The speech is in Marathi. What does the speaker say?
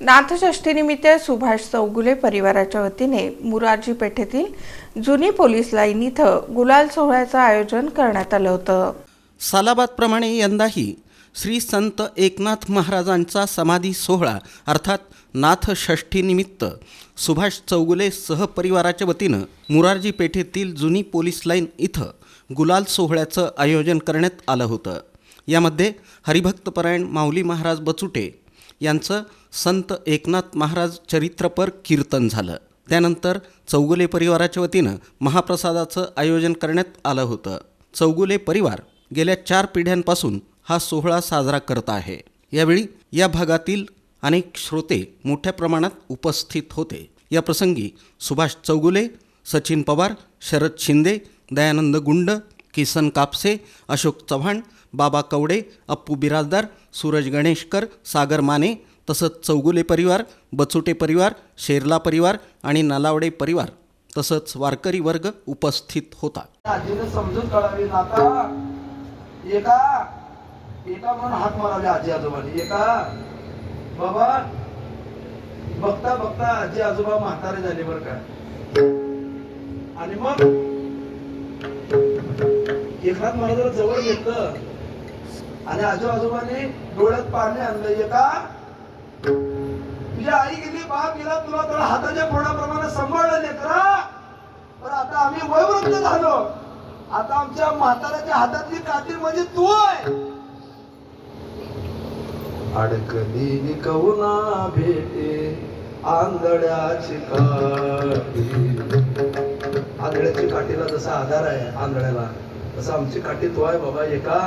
नाथषष्ठीनिमित्त सुभाष चौगुले परिवाराच्या वतीने मुरारजी पेठेतील जुनी पोलीस लाईन इथं गुलाल सोहळ्याचं आयोजन करण्यात आलं होतं. सालाबादप्रमाणे यंदाही श्री संत एकनाथ महाराजांचा समाधी सोहळा अर्थात नाथषष्ठीनिमित्त सुभाष चौगुले सहपरिवाराच्या वतीनं मुरारजी पेठेतील जुनी पोलीस लाईन इथं गुलाल सोहळ्याचं आयोजन करण्यात आलं होतं. यामध्ये हरिभक्तपरायण माऊली महाराज बचुटे यांचं संत एकनाथ महाराज चरित्रपर कीर्तन झालं. त्यानंतर चौगुले परिवाराच्या वतीनं महाप्रसादाचं आयोजन करण्यात आलं होतं. चौगुले परिवार गेल्या चार पिढ्यांपासून हा सोहळा साजरा करत आहे. यावेळी या भागातील अनेक श्रोते मोठ्या प्रमाणात उपस्थित होते. या प्रसंगी सुभाष चौगुले सचिन पवार शरद शिंदे दयानंद गुंड किसन कापसे अशोक चव्हाण बाबा कवडे अप्पू बिराजदार सूरज गणेशकर सागर माने तसंच चौगुले परिवार बचुटे परिवार शेरला परिवार आणि नलावडे परिवार तसंच वारकरी वर्ग उपस्थित होता. समजून कळावी एका एका म्हणून हाक मारावे आजी आजोबांनी. एका बाबा बघता बघता आजी आजोबा म्हातारे झाले बरं का? आणि मग एकनाथ महाराजाला जवळ घेतलं आणि आजो आजोबाने डोळ्यात पाणी आणलं एका तुझ्या आई गेली बाप गेला तुला तुला हाताच्या फोडाप्रमाणे सांभाळलं लेकरा पण आता आम्ही वयवृद्ध झालो. आता आमच्या म्हाताऱ्याच्या हातातली काठी म्हणजे तू आहे. अडकली कवना भेटे आंधळ्याची काठी. आंधळ्याची काठीला जसा आधार आहे आंधळ्याला. असं आमची काठी तो आहे बाबा एका